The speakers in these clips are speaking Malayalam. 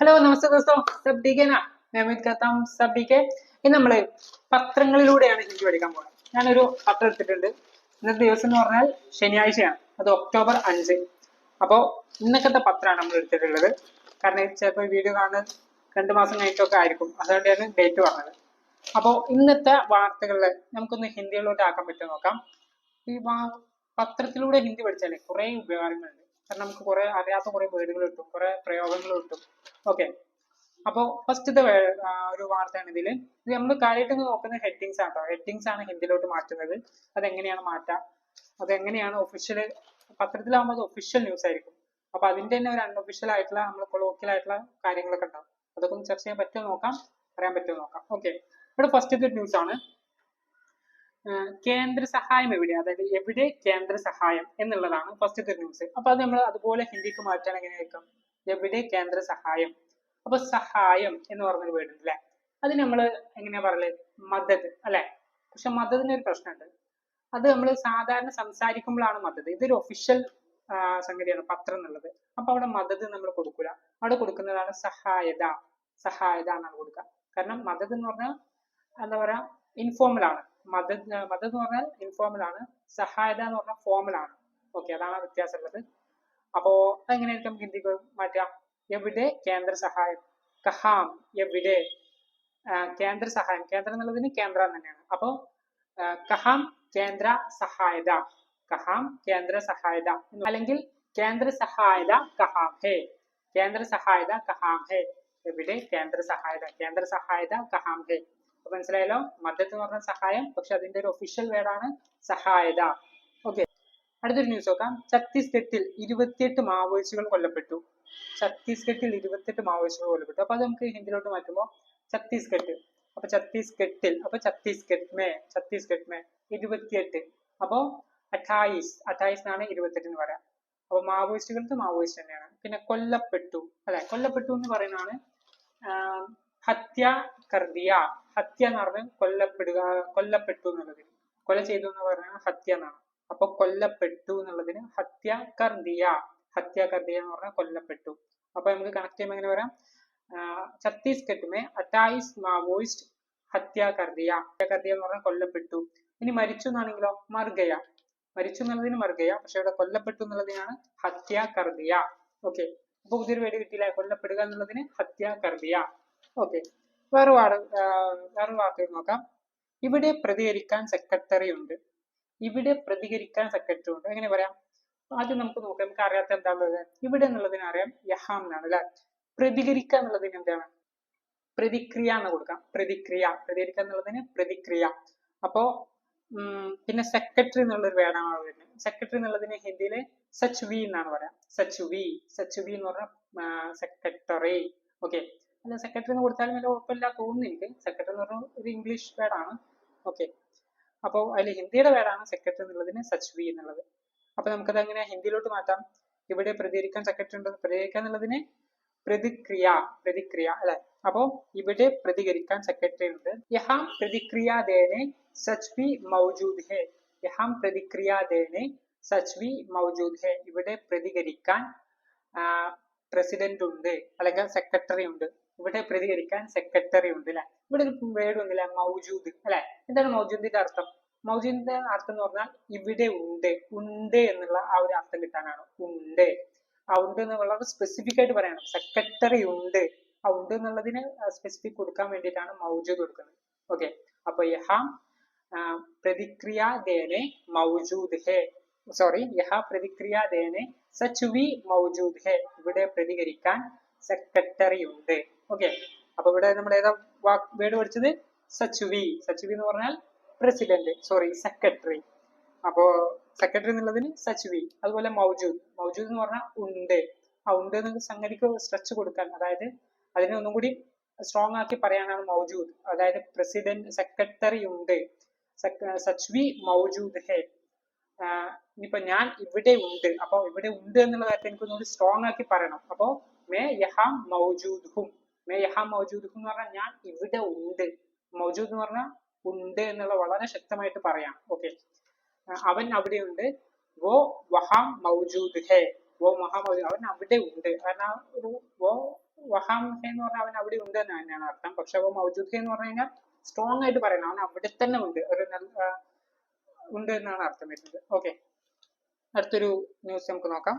ഹലോ നമസ്തേ ദോസ്തോ. സബ് ഡി കെ സബ് ഡി കെ ഇനി നമ്മൾ പത്രങ്ങളിലൂടെയാണ് ഹിന്ദി പഠിക്കാൻ പോകുന്നത്. ഞാനൊരു പത്രം എടുത്തിട്ടുണ്ട്. ഇന്നത്തെ ദിവസം എന്ന് പറഞ്ഞാൽ ശനിയാഴ്ചയാണ്. അത് ഒക്ടോബർ അഞ്ച്. അപ്പോൾ ഇന്നത്തെ പത്രമാണ് നമ്മൾ എടുത്തിട്ടുള്ളത്. കാരണം ചിലപ്പോൾ വീഡിയോ കാണുന്നത് രണ്ടു മാസം കഴിഞ്ഞിട്ടൊക്കെ ആയിരിക്കും. അതുകൊണ്ടാണ് ഡേറ്റ് പറഞ്ഞത്. അപ്പോൾ ഇന്നത്തെ വാർത്തകളിൽ നമുക്കൊന്ന് ഹിന്ദിയിലോട്ട് ആക്കാൻ പറ്റുമോ നോക്കാം. ഈ പത്രത്തിലൂടെ ഹിന്ദി പഠിച്ചാലേ കുറേ ഉപകാരങ്ങളുണ്ട്. കാരണം നമുക്ക് കുറെ അറിയാത്ത കുറെ വേർഡുകൾ കിട്ടും കുറെ പ്രയോഗങ്ങൾ കിട്ടും. ഓക്കെ അപ്പോ ഫസ്റ്റത്തെ ഒരു വാർത്തയാണ് ഇതിൽ ഇത് നമ്മൾ കാര്യമായിട്ട് നോക്കുന്ന ഹെഡിങ്സ് ആണ് കേട്ടോ ഹെഡിങ്സ് ആണ് ഹിന്ദിയിലോട്ട് മാറ്റുന്നത്. അതെങ്ങനെയാണ് മാറ്റാം? അതെങ്ങനെയാണ് ഒഫീഷ്യൽ പത്രത്തിലാകുമ്പോൾ അത് ഒഫീഷ്യൽ ന്യൂസ് ആയിരിക്കും. അപ്പൊ അതിന്റെ തന്നെ ഒരു അൺഒഫീഷ്യൽ ആയിട്ടുള്ള നമ്മൾ കൊളോക്കിയൽ ആയിട്ടുള്ള കാര്യങ്ങളൊക്കെ ഉണ്ടാവും. അതൊക്കെ ഒന്ന് ചർച്ച ചെയ്യാൻ പറ്റുമോ നോക്കാം അറിയാൻ പറ്റുമോ നോക്കാം. ഓക്കെ ഇവിടെ ഫസ്റ്റത്തെ ന്യൂസ് ആണ്. കേന്ദ്ര സഹായം എവിടെ അതായത് എവിടെ കേന്ദ്ര സഹായം എന്നുള്ളതാണ് ഫസ്റ്റത്തെ ന്യൂസ് അപ്പൊ അത് നമ്മൾ അതുപോലെ ഹിന്ദിക്ക് മാറ്റാൻ എങ്ങനെ എങ്ങനെയായിരിക്കും എവിടെ കേന്ദ്ര സഹായം? അപ്പൊ സഹായം എന്ന് പറഞ്ഞൊരു വേർഡ് ഉണ്ട് അല്ലെ അത് നമ്മൾ എങ്ങനെയാ പറയൽ? മദത് അല്ലെ? പക്ഷെ മദതിന് ഒരു പ്രശ്നമുണ്ട്. അത് നമ്മൾ സാധാരണ സംസാരിക്കുമ്പോഴാണ് മദത്. ഇതൊരു ഒഫീഷ്യൽ സംഗതിയാണ് പത്രം എന്നുള്ളത്. അപ്പൊ അവിടെ മദത് നമ്മൾ കൊടുക്കൂല. അവിടെ കൊടുക്കുന്നതാണ് സഹായത. സഹായത എന്നാണ് കൊടുക്കുക കാരണം മദത് എന്ന് പറഞ്ഞാൽ എന്താ പറയാ? informal ആണ്. മദത് എന്ന് പറഞ്ഞാൽ informal ആണ്. സഹായത എന്ന് പറഞ്ഞാൽ ഫോമൽ ആണ്. ഓക്കെ അതാണ് വ്യത്യാസം ഉള്ളത്. അപ്പോ എങ്ങനെയായിരിക്കും നമുക്ക് ഹിന്ദിക്ക് മാറ്റാം എവിടെ കേന്ദ്ര സഹായം? കഹാം എവിടെ? കേന്ദ്ര സഹായം. കേന്ദ്രം എന്നുള്ളതിന് കേന്ദ്ര തന്നെയാണ്. അപ്പോ കഹാം കേന്ദ്ര സഹായത. കഹാം കേന്ദ്ര സഹായത അല്ലെങ്കിൽ കേന്ദ്ര സഹായത കഹാം ഹേ. കേന്ദ്ര സഹായത കഹാം ഹേ. എവിടെ? കേന്ദ്ര സഹായത. കേന്ദ്ര സഹായത കഹാം ഹേ. അപ്പൊ മനസ്സിലായല്ലോ? മദ്ദത്ത് എന്ന് പറഞ്ഞ സഹായം പക്ഷെ അതിന്റെ ഒരു ഒഫീഷ്യൽ വേർഡാണ് സഹായത. ഓക്കെ അടുത്തൊരു ന്യൂസ് നോക്കാം. ഛത്തീസ്ഗഡിൽ ഇരുപത്തിയെട്ട് മാവോയിസ്റ്റുകൾ കൊല്ലപ്പെട്ടു. ഛത്തീസ്ഗഡിൽ ഇരുപത്തെട്ട് മാവോയിസ്റ്റുകൾ കൊല്ലപ്പെട്ടു. അപ്പൊ അത് നമുക്ക് ഹിന്ദിയിലോട്ട് മാറ്റുമ്പോൾ ഛത്തീസ്ഗഡ്. അപ്പൊ ഛത്തീസ്ഗഡിൽ അപ്പൊ ഛത്തീസ്ഗഡ് മേ ഛത്തീസ്ഗഡ് മേ ഇരുപത്തിയെട്ട്. അപ്പോ അഠായിസ് അഠായിസ് എന്നാണ് ഇരുപത്തെട്ട് എന്ന് പറയാം. അപ്പൊ മാവോയിസ്റ്റുകൾക്ക് മാവോയിസ്റ്റ് തന്നെയാണ്. പിന്നെ കൊല്ലപ്പെട്ടു. അല്ലെ? കൊല്ലപ്പെട്ടു എന്ന് പറയുന്നതാണ് ഹത്യ കർദിയ. ഹത്യ എന്ന് പറഞ്ഞാൽ കൊല്ലപ്പെടുക കൊല്ലപ്പെട്ടു എന്നുള്ളത്. കൊല ചെയ്തു എന്ന് പറഞ്ഞാൽ ഹത്യ എന്നാണ് അപ്പൊ കൊല്ലപ്പെട്ടു എന്നുള്ളതിന് ഹത്യ കർദിയ ഹത്യ കർദിയ എന്ന് പറഞ്ഞാൽ കൊല്ലപ്പെട്ടു. അപ്പൊ നമുക്ക് കണക്ട് ചെയ്യുമ്പോൾ എങ്ങനെ പറയാം ഛത്തീസ്ഗഡ് മേ അറ്റായിസ് മാവോയിസ്റ്റ് ഹത്യ കർദിയ ഹത്യ കർദിയ എന്ന് പറഞ്ഞാൽ കൊല്ലപ്പെട്ടു. ഇനി മരിച്ചു എന്നാണെങ്കിലോ? മർഗയ. മരിച്ചു എന്നുള്ളതിന് മർഗയ പക്ഷെ ഇവിടെ കൊല്ലപ്പെട്ടു എന്നുള്ളതിനാണ് ഹത്യ കർദിയ. ഓക്കെ. അപ്പൊ പുതിയൊരു വേടി കിട്ടിയില്ല? കൊല്ലപ്പെടുക എന്നുള്ളതിന് ഹത്യ കർദിയ. ഓക്കെ. വേറെ വാർത്ത വേറെ വാക്കുകൾ നോക്കാം. ഇവിടെ പ്രതികരിക്കാൻ സെക്രട്ടറി ഉണ്ട്. ഇവിടെ പ്രതികരിക്കാൻ സെക്രട്ടറി ഉണ്ട്. എങ്ങനെ പറയാം? ആദ്യം നമുക്ക് നോക്കാം നമുക്ക് അറിയാത്ത എന്താണുള്ളത്. ഇവിടെ എന്നുള്ളതിന് അറിയാം യഹാം എന്നാണ് അല്ലെ? പ്രതികരിക്കുക എന്നുള്ളതിന് എന്താണ്? പ്രതിക്രിയ എന്ന് കൊടുക്കാം. പ്രതിക്രിയ. പ്രതികരിക്കുക എന്നുള്ളതിന് പ്രതിക്രിയ. അപ്പോ പിന്നെ സെക്രട്ടറി എന്നുള്ള ഒരു വേർഡാണ് വരുന്നത്. സെക്രട്ടറി എന്നുള്ളതിന് ഹിന്ദിയിൽ സച്ച് വി എന്നാണ് പറയാം. സച്ച് വി സച്ച് വി എന്ന് പറഞ്ഞാൽ സെക്രട്ടറി ഓക്കെ അല്ല സെക്രട്ടറി എന്ന് കൊടുത്താലും വലിയ കുഴപ്പമില്ല തോന്നുന്നു എനിക്ക് സെക്രട്ടറി എന്ന് പറഞ്ഞാൽ ഒരു ഇംഗ്ലീഷ് വേർഡാണ് ഓക്കെ അപ്പോൾ അതിൽ ഹിന്ദിയുടെ വേർഡാണ് സെക്രട്ടറി എന്നുള്ളതിന് സച്വി എന്നുള്ളത്. അപ്പോൾ നമുക്കത് അങ്ങനെ ഹിന്ദിയിലോട്ട് മാറ്റാം? ഇവിടെ പ്രതികരിക്കാൻ സെക്രട്ടറി ഉണ്ട് പ്രതികരിക്കുക എന്നുള്ളതിന് പ്രതിക്രിയ പ്രതിക്രിയ അല്ലെ? അപ്പോ ഇവിടെ പ്രതികരിക്കാൻ സെക്രട്ടറി ഉണ്ട്. യഹാം പ്രതിക്രിയ ദേനെ സച്വി മൗജൂദ് ഹെ. യഹാം പ്രതിക്രിയ ദേനെ സച്വി മൗജൂദ് ഹെ. ഇവിടെ പ്രതികരിക്കാൻ പ്രസിഡന്റ് ഉണ്ട് അല്ലെങ്കിൽ സെക്രട്ടറി ഉണ്ട്. ഇവിടെ പ്രതികരിക്കാൻ സെക്രട്ടറി ഉണ്ട് അല്ലെ ഇവിടെ ഒരു വേർഡ് ഒന്നില്ല മൗജൂദ് അല്ലെ? എന്താണ് മൗജൂദിന്റെ അർത്ഥം? മൗജൂദിന്റെ അർത്ഥം എന്ന് പറഞ്ഞാൽ ഇവിടെ ഉണ്ട് ഉണ്ട് എന്നുള്ള ആ ഒരു അർത്ഥം കിട്ടാനാണ്. ഉണ്ട്. ആ ഉണ്ട് എന്നുള്ളത് സ്പെസിഫിക് ആയിട്ട് പറയണം. സെക്രട്ടറി ഉണ്ട്. ആ ഉണ്ട് എന്നുള്ളതിന് സ്പെസിഫിക് കൊടുക്കാൻ വേണ്ടിയിട്ടാണ് മൗജൂദ് കൊടുക്കുന്നത്. ഓക്കെ അപ്പൊ യഹ പ്രതിക്രിയ ദേനെ മൗജൂദ് ഹേ. സോറി യഹ പ്രതിക്രിയ ദേനെ സച്ച് വി മൗജൂദ് ഹേ. ഇവിടെ പ്രതികരിക്കാൻ സെക്രട്ടറി ഉണ്ട്. ഓക്കെ അപ്പൊ ഇവിടെ നമ്മൾ ഏതാ വാക്ക് വേർഡ് പഠിച്ചത്? സച്ചുവി. സച്ചുവി എന്ന് പറഞ്ഞാൽ പ്രസിഡന്റ് സോറി സെക്രട്ടറി അപ്പോ സെക്രട്ടറി എന്നുള്ളതിന് സച്ചുവി. അതുപോലെ മൗജൂദ്. മൗജൂദ് എന്ന് പറഞ്ഞാൽ ഉണ്ട്. ആ ഉണ്ട് എന്ന സംഗതിക്ക് സ്ട്രെച്ച് കൊടുക്കാൻ. അതായത് അതിനെ ഒന്നും കൂടി സ്ട്രോങ് ആക്കി പറയാനാണ് മൗജൂദ്. അതായത് പ്രസിഡന്റ് സെക്രട്ടറി ഉണ്ട്. സച്വി മൗജൂദ് ഹേ. ഇനിയിപ്പോ ഞാൻ ഇവിടെ ഉണ്ട്. അപ്പൊ ഇവിടെ ഉണ്ട് എന്നുള്ള കാര്യത്തെ എനിക്ക് ഒന്നുകൂടി സ്ട്രോങ് ആക്കി പറയണം. അപ്പോ മേ യഹാം മൗജൂദ് ഹും മേ എന്ന് പറഞ്ഞാൽ ഞാൻ ഇവിടെ ഉണ്ട്. മൗജൂദ് എന്ന് പറഞ്ഞാൽ ഉണ്ട് എന്നുള്ള വളരെ ശക്തമായിട്ട് പറയാം. ഓക്കെ അവൻ അവിടെ ഉണ്ട്. വോ വഹാം മൗജൂദ് ഹേ. വോ മഹാ അവൻ അവിടെ ഉണ്ട്. കാരണം വോ എന്ന് പറഞ്ഞാൽ അവൻ അവിടെ ഉണ്ട് എന്ന് തന്നെയാണ് അർത്ഥം. പക്ഷെ അപ്പൊ മൗജൂദ് ഹേ എന്ന് പറഞ്ഞു കഴിഞ്ഞാൽ സ്ട്രോങ് ആയിട്ട് പറയണം. അവൻ അവിടെ തന്നെ ഉണ്ട്. ഒരു നല്ല ഉണ്ട് എന്നാണ് അർത്ഥം വരുന്നത്. ഓക്കെ അടുത്തൊരു ന്യൂസ് നമുക്ക് നോക്കാം.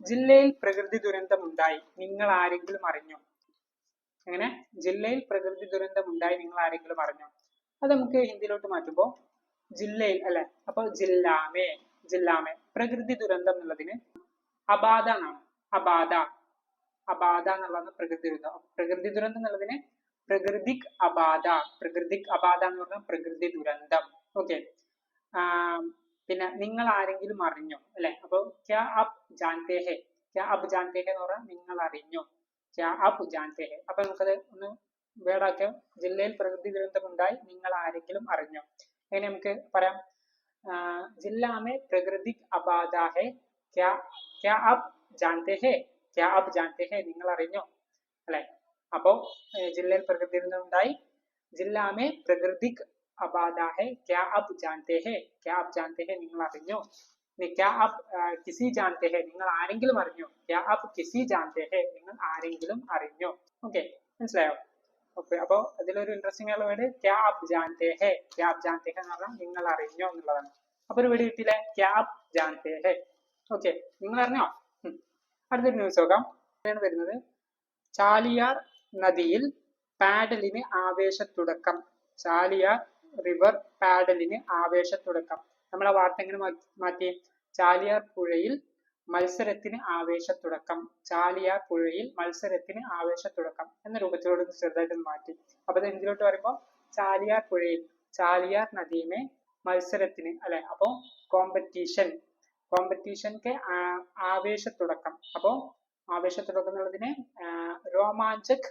ജില്ലയിൽ പ്രകൃതി ദുരന്തമുണ്ടായി. നിങ്ങൾ ആരെങ്കിലും അറിഞ്ഞോ? അങ്ങനെ ജില്ലയിൽ പ്രകൃതി ദുരന്തമുണ്ടായി നിങ്ങൾ ആരെങ്കിലും അറിഞ്ഞോ? അത് നമുക്ക് ഹിന്ദിയിലോട്ട് മാറ്റുമ്പോൾ ജില്ലയിൽ അല്ലെ? അപ്പൊ ജില്ലാമേ ജില്ലാമേ. പ്രകൃതി ദുരന്തം എന്നുള്ളതിന് അബാധ എന്നാണ്. അബാധ. അബാധ എന്നുള്ളതാണ് പ്രകൃതി ദുരന്തം. പ്രകൃതി ദുരന്തം എന്നുള്ളതിന് പ്രകൃതിക് അബാധ. പ്രകൃതിക് അബാധ എന്ന് പറഞ്ഞാൽ പ്രകൃതി ദുരന്തം. ഓക്കെ. പിന്നെ നിങ്ങൾ ആരെങ്കിലും അറിഞ്ഞോ? അല്ലെ? അപ്പൊ ക്യാ അബ് ജാൻതേ ക്യാ അബ് ജാൻതേ എന്ന് പറഞ്ഞാൽ നിങ്ങൾ അറിഞ്ഞോ ക്യാ അബ് ജാൻതേ അപ്പൊ നമുക്കത് ഒന്ന് വേടാക്കാം. ജില്ലയിൽ പ്രകൃതി ദുരന്തമുണ്ടായി നിങ്ങൾ ആരെങ്കിലും അറിഞ്ഞോ? അങ്ങനെ നമുക്ക് പറയാം. ജില്ലാമേ പ്രകൃതി അബാധ ക്യാ ക്യാ അബ് ജാൻതേ ക്യാ അബ് ജാൻതേ നിങ്ങൾ അറിഞ്ഞോ അല്ലെ? അപ്പോ ജില്ലയിൽ പ്രകൃതി ദുരന്തമുണ്ടായി. ജില്ലാമേ പ്രകൃതി में പ്രകൃതിക് അബാധ है क्या आप जानते हैं क्या आप जानते हैं നിങ്ങൾ അറിഞ്ഞോ ഇനി क्या आप ആ, किसी जानते हैं നിങ്ങൾ ആരെങ്കിലും അറിഞ്ഞോ क्या आप किसी जानते हैं നിങ്ങൾ ആരെങ്കിലും അറിഞ്ഞോ ഓക്കെ മനസ്സിലായോ ഓക്കെ അപ്പോ അതിലൊരു ഇൻട്രസ്റ്റിംഗ് ആയുള്ള വേർഡ് ക്യാ ആപ് ജാൻതേ ഹേ ക്യാ ആപ് ജാൻതേ ഹേ എന്ന് പറഞ്ഞാൽ നിങ്ങൾ അറിഞ്ഞോ എന്നുള്ളതാണ് അപ്പൊ ഒരു വീട് കിട്ടിയില്ലേ ക്യാ ആപ് ജാൻതേ ഹേ ഓക്കെ നിങ്ങൾ അറിഞ്ഞോ ഉം. അടുത്തൊരു ന്യൂസ് നോക്കാം ആണ് വരുന്നത് ചാലിയാർ നദിയിൽ പാഡലിന് ആവേശത്തുടക്കം ചാലിയാർ റിവർ പാഡലിന് ആവേശത്തുടക്കം. നമ്മളെ വാർത്ത എങ്ങനെ മാറ്റി- ചാലിയാർ പുഴയിൽ മത്സരത്തിന് ആവേശത്തുടക്കം. ചാലിയാർ പുഴയിൽ മത്സരത്തിന് ആവേശത്തുടക്കം എന്ന രൂപത്തിലോട് ചെറുതായിട്ട് മാറ്റി. അപ്പൊ ഇത് എന്തിലോട്ട് പറയുമ്പോൾ ചാലിയാർ പുഴയിൽ ചാലിയാർ നദിയുമേ മത്സരത്തിന് അല്ലെ? അപ്പോ കോമ്പറ്റീഷൻ കോമ്പറ്റീഷൻക്ക് ആവേശത്തുടക്കം. അപ്പോ ആവേശത്തുടക്കം എന്നുള്ളതിന് രോമാഞ്ചക്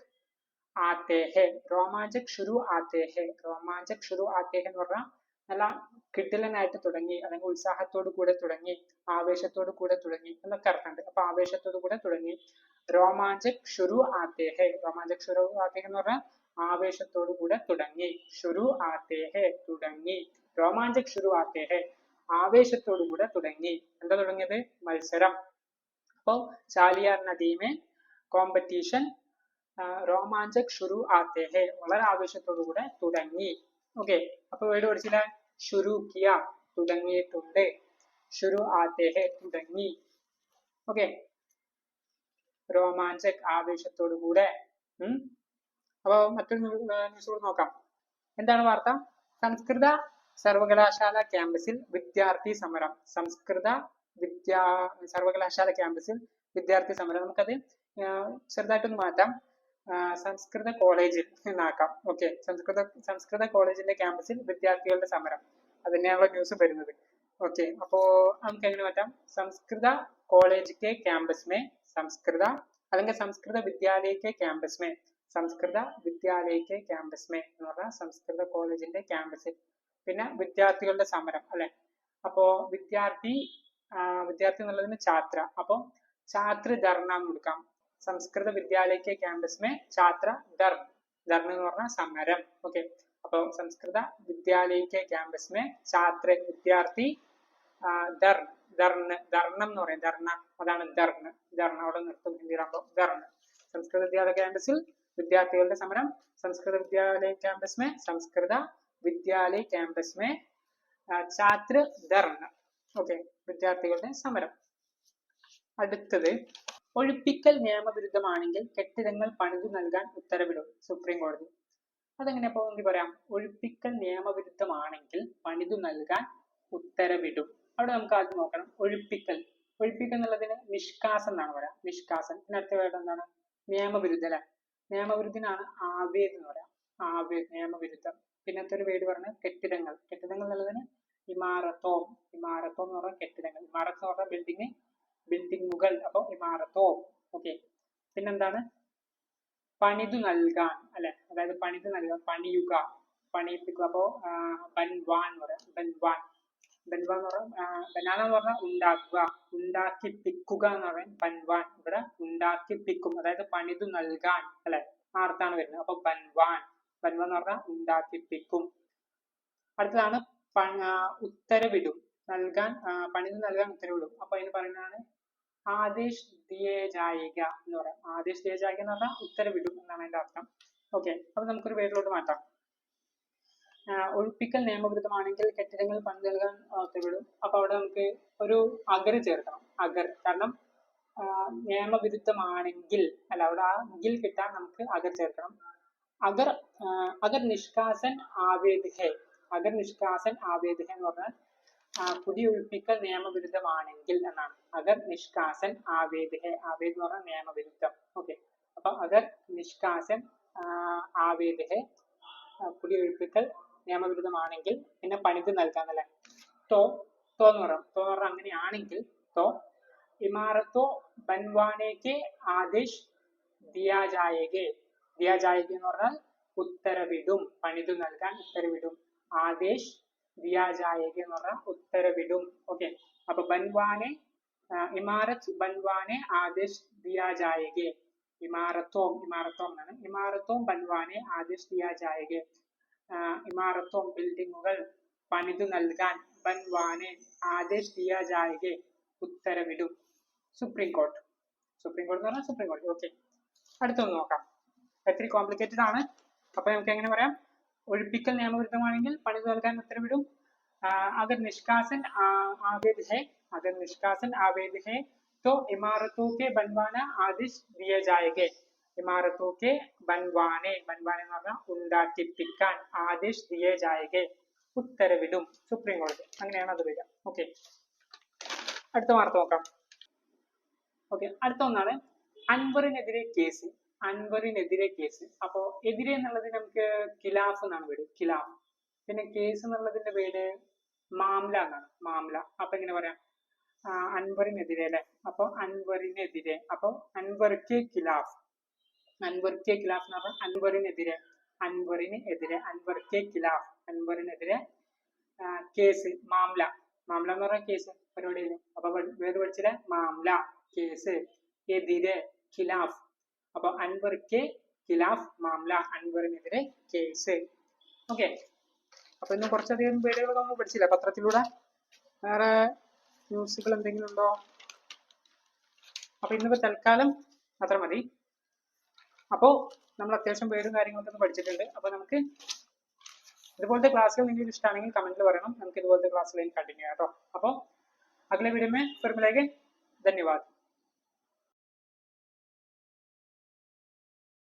ആത്തേ ഹെ രോമാഞ്ചക് ഷുരു ആത്തേ ഹെ രോമാഞ്ചക് ഷുരു ആത്തേ ഹെ എന്ന് പറഞ്ഞാൽ നല്ല കിടിലനായിട്ട് തുടങ്ങി അല്ലെങ്കിൽ ഉത്സാഹത്തോടു കൂടെ തുടങ്ങി ആവേശത്തോടു കൂടെ തുടങ്ങി എന്നൊക്കെ അർത്ഥമുണ്ട്. അപ്പൊ ആവേശത്തോടു കൂടെ തുടങ്ങി. രോമാഞ്ചക് ഷുരു ആത്തേ ഹെ രോമാഞ്ചക് ഷുരു ആത്തേ എന്ന് പറഞ്ഞാൽ ആവേശത്തോടു കൂടെ തുടങ്ങി ഷുരു ആത്തേ ഹെ തുടങ്ങി രോമാഞ്ചക് ഷുരു ആത്തേ ഹെ ആവേശത്തോടു കൂടെ തുടങ്ങി. എന്താ തുടങ്ങിയത്? മത്സരം. അപ്പോ ചാലിയാർ നദിമേ കോമ്പറ്റീഷൻ രോമാഞ്ചക് ഷുരു ആത്തേഹെ വളരെ ആവേശത്തോടു കൂടെ തുടങ്ങി. ഓക്കെ അപ്പൊ വേർഡ് പഠിച്ചില്ല. ഷുരു കിയ തുടങ്ങിയിട്ടുണ്ട്. ഷുരു ആത്തേഹെ തുടങ്ങി. ഓക്കെ ആവേശത്തോടു കൂടെ. ഉം. അപ്പൊ മറ്റൊരു ന്യൂസ് കൂടെ നോക്കാം. എന്താണ് വാർത്ത? സംസ്കൃത സർവകലാശാല ക്യാമ്പസിൽ വിദ്യാർത്ഥി സമരം. സംസ്കൃത വിദ്യാ സർവകലാശാല ക്യാമ്പസിൽ വിദ്യാർത്ഥി സമരം. നമുക്കത് ചെറുതായിട്ടൊന്ന് മാറ്റാം. സംസ്കൃത കോളേജിൽ നിന്നാക്കാം. ഓക്കെ സംസ്കൃത സംസ്കൃത കോളേജിന്റെ ക്യാമ്പസിൽ വിദ്യാർത്ഥികളുടെ സമരം. അത് തന്നെയാണല്ലോ ന്യൂസ് വരുന്നത്. ഓക്കെ അപ്പോ നമുക്ക് എങ്ങനെ മാറ്റാം? സംസ്കൃത കോളേജ് കെ ക്യാമ്പസ് മേ സംസ്കൃത അല്ലെങ്കിൽ സംസ്കൃത വിദ്യാലയ കെ ക്യാമ്പസ് മേ സംസ്കൃത വിദ്യാലയ കെ ക്യാമ്പസ് മേ എന്ന് പറഞ്ഞാൽ സംസ്കൃത കോളേജിന്റെ ക്യാമ്പസിൽ പിന്നെ വിദ്യാർത്ഥികളുടെ സമരം അല്ലെ? അപ്പോ വിദ്യാർത്ഥി വിദ്യാർത്ഥി എന്നുള്ളതിന് ഛാത്ര അപ്പോ ഛാത്ര ധർണ എന്ന് കൊടുക്കാം. സംസ്കൃത വിദ്യാലയ കെ ക്യാമ്പസ് മേ ഛാത്ര ധർണ ധർണ എന്ന് പറഞ്ഞാൽ സമരം. ഓക്കെ അപ്പൊ സംസ്കൃത വിദ്യാലയ ക്യാമ്പസ് മേ ഛാത്ര വിദ്യാർത്ഥി ധർണ ധർണ ധർണം എന്ന് പറയും. ധർണ. അതാണ് ധർണ ധർണ അവിടെ നിർത്തും. ഹിന്ദിയിലാകുമ്പോൾ ധർണ. സംസ്കൃത വിദ്യാലയ ക്യാമ്പസിൽ വിദ്യാർത്ഥികളുടെ സമരം. സംസ്കൃത വിദ്യാലയ ക്യാമ്പസ് മേ സംസ്കൃത വിദ്യാലയ ക്യാമ്പസ് മേ ഛാത്ര ധർണ. ഓക്കെ വിദ്യാർത്ഥികളുടെ സമരം. അടുത്തത് ഒഴിപ്പിക്കൽ നിയമവിരുദ്ധമാണെങ്കിൽ കെട്ടിടങ്ങൾ പണിതു നൽകാൻ ഉത്തരവിടും സുപ്രീം കോടതി. അതെങ്ങനെ പോകെങ്കിൽ പറയാം. ഒഴിപ്പിക്കൽ നിയമവിരുദ്ധമാണെങ്കിൽ പണിതു നൽകാൻ ഉത്തരവിടും. അവിടെ നമുക്ക് ആദ്യം നോക്കണം. ഒഴിപ്പിക്കൽ. ഒഴിപ്പിക്കൽ എന്നുള്ളതിന് നിഷ്കാസം എന്നാണ് പറയാം. നിഷ്കാസൻ. പിന്നെ അടുത്ത വേർഡ് എന്താണ്? നിയമവിരുദ്ധ അല്ലെ? നിയമവിരുദ്ധനാണ് ആവേദ് എന്ന് പറയാം. ആവേദ് നിയമവിരുദ്ധം. പിന്നത്തെ ഒരു വേർഡ് പറഞ്ഞ കെട്ടിടങ്ങൾ. കെട്ടിടങ്ങൾ എന്നുള്ളതിന് ഇമാറത്തോം. ഇമാറത്തോം എന്ന് പറഞ്ഞ കെട്ടിടങ്ങൾ. ഇമാറത്ത് എന്ന് പറഞ്ഞ ബിൽഡിംഗ് ബിൽഡിങ്ങുകൾ അപ്പൊ ഇമാറത്തോ. ഓക്കെ. പിന്നെന്താണ്? പണിതു നൽകാൻ അല്ലെ? അതായത് പണിതു നൽകാൻ പണിയുക പണിയിപ്പിക്കുക അപ്പോ ബൻവാൻ എന്ന് പറയാം. ബൻവാൻ. ബൻവാൻ എന്ന് പറഞ്ഞാൽ ബനാന എന്ന് പറഞ്ഞാൽ ഉണ്ടാക്കുക ഉണ്ടാക്കിപ്പിക്കുക എന്ന് പറയാം. ബൻവാൻ. ഇവിടെ ഉണ്ടാക്കിപ്പിക്കും. അതായത് പണിതു നൽകാൻ അല്ലെ? ആ അർത്ഥാണ് വരുന്നത്. അപ്പൊ ബൻവാൻ. ബൻവാൻ എന്ന് പറഞ്ഞാൽ ഉണ്ടാക്കിപ്പിക്കും. അടുത്തതാണ് ഉത്തരവിടും. നൽകാൻ പണിത് നൽകാൻ ഉത്തരവിടും. അപ്പൊ അതിന് പറയുന്നതാണ് ആദേശ് ദിയേ എന്ന് പറയാം. ആദേശ് ദിയേ എന്ന് പറഞ്ഞാൽ ഉത്തരവിടും എന്നാണ് അതിന്റെ അർത്ഥം. ഓക്കെ അപ്പൊ നമുക്കൊരു പേരിലോട്ട് മാറ്റാം. ഒഴിപ്പിക്കൽ നിയമവിരുദ്ധമാണെങ്കിൽ കെട്ടിടങ്ങൾ പണി നൽകാൻ ഉത്തരവിടും. അപ്പൊ അവിടെ നമുക്ക് ഒരു അഗർ ചേർക്കണം. അഗർ. കാരണം നിയമവിരുദ്ധമാണെങ്കിൽ അല്ല അവിടെ ആ ഗിൽ കിട്ടാൻ നമുക്ക് അഗർ ചേർക്കണം. അഗർ അഗർ നിഷ്കാസൻ ആവേദ് ഹെ. അഗർ നിഷ്കാസൻ ആവേദ് ഹെ എന്ന് പറഞ്ഞാൽ കുടിയൊഴിപ്പിക്കൽ നിയമവിരുദ്ധമാണെങ്കിൽ എന്നാണ്. അഗർ നിഷ്കാസൻ ആവേദ് ആവേദ് എന്ന് പറഞ്ഞാൽ നിയമവിരുദ്ധം. ഓക്കെ. അപ്പൊ അഗർ നിഷ്കാസൻ ആവേദ് ഹെ കുടിയൊഴിപ്പിക്കൽ നിയമവിരുദ്ധമാണെങ്കിൽ പിന്നെ പണിത് നൽകാന്നല്ലേ തോ തോ എന്ന് പറയാം. തോ എന്ന് പറഞ്ഞാൽ അങ്ങനെയാണെങ്കിൽ തോ ഇമാരത്തോ ബൻവാനേക്ക് ആദേശ് ദിയാ ജായേഗെ എന്ന് പറഞ്ഞാൽ ഉത്തരവിടും പണിതു നൽകാൻ ഉത്തരവിടും. ആദേശ് ദിയാ എന്ന് പറഞ്ഞാൽ ഉത്തരവിടും. ഓക്കെ അപ്പൊ ബൻവാനെ ഇമാരത്ത് ബൻവാനെ ആദേശ് ദിയാ ജായേഗെ ഇമാരത്തോം ഇമാരത്തോം എന്നാണ്. ഇമാരത്തോം ബൻവാനെ ആദേശ് ദിയാ ജായേഗെ ആ, ഇമാരത്തോം ബിൽഡിങ്ങുകൾ പണിതു നൽകാൻ ബൻവാനെ ആദേശ് ദിയാ ജായേഗെ ഉത്തരവിടും. സുപ്രീം കോർട്ട് സുപ്രീം കോടതി എന്ന് പറഞ്ഞാൽ സുപ്രീം കോടതി ഓക്കെ അടുത്തൊന്ന് നോക്കാം. ഒത്തിരി കോംപ്ലിക്കേറ്റഡ് ആണ്. അപ്പൊ നമുക്ക് എങ്ങനെ പറയാം? ഒഴിപ്പിക്കൽ നിയമവിരുദ്ധമാണെങ്കിൽ പണിത് നൽകാൻ ഉത്തരവിടും ആ, अगर निष्कासन आ- आवेद है अगर निष्कासन आवेद है तो इमारतों के बनवाना आदेश दिए जाएंगे ഇമാരത്തോ കെ ബൻവാനെ ബൻവാനെ എന്ന് പറഞ്ഞാൽ ഉണ്ടാക്കിപ്പിക്കാൻ ആദേശ് ദിയെ ജായകെ ഉത്തരവിടും സുപ്രീം കോടതി അങ്ങനെയാണ് അത് വരിക ഓക്കെ അടുത്ത വാർത്ത നോക്കാം ഓക്കെ അടുത്ത ഒന്നാണ് അൻവറിനെതിരെ കേസ് അൻവറിനെതിരെ കേസ്. അപ്പോ എതിരെ എന്നുള്ളത് നമുക്ക് ഖിലാഫ് എന്നാണ് പേര്. ഖിലാഫ്. പിന്നെ കേസ് എന്നുള്ളതിന്റെ പേര് മാംല എന്നാണ്. മാംല. അപ്പൊ എങ്ങനെ പറയാം? അൻവറിനെതിരെ അല്ലെ? അപ്പൊ അൻവറിനെതിരെ. അപ്പൊ അൻവർക്ക് ഖിലാഫ്. അൻവർക്ക് ഖിലാഫ് എന്ന് പറഞ്ഞാൽ അൻവറിനെതിരെ. അൻവറിന് എതിരെ അൻവർക്ക് ഖിലാഫ്. അൻവറിനെതിരെ കേസ്. മാംല. മാംല എന്ന് പറഞ്ഞ കേസ്. പരിപാടിയിൽ അപ്പൊ വേറെ പഠിച്ചില്ല? മാംല. കേസ്. എതിരെ ഖിലാഫ്. അപ്പൊ അൻവർക്ക് ഖിലാഫ് മാംല അൻവറിനെതിരെ കേസ്. ഓക്കെ. അപ്പൊ ഇന്ന് കുറച്ചധികം പേരുകൾ നമ്മൾ പഠിച്ചില്ല. പത്രത്തിലൂടെ വേറെ ന്യൂസുകൾ എന്തെങ്കിലും ഉണ്ടോ? അപ്പൊ ഇന്നിപ്പോ തൽക്കാലം അത്ര മതി. അപ്പോൾ നമ്മൾ അത്യാവശ്യം പേരും കാര്യങ്ങളൊക്കെ പഠിച്ചിട്ടുണ്ട്. അപ്പോൾ നമുക്ക് ഇതുപോലത്തെ ക്ലാസ്സുകൾ നിങ്ങൾക്ക് ഇഷ്ടമാണെങ്കിൽ കമന്റിൽ പറയണം. നമുക്ക് ഇതുപോലത്തെ ക്ലാസ്സുകളിൽ കണ്ടിന്യൂ ചെയ്യാം കേട്ടോ. അപ്പോൾ അഗ്ലെ വീഡിയോ മേ ഫിർമിലേക്ക് ധന്യവാദ്.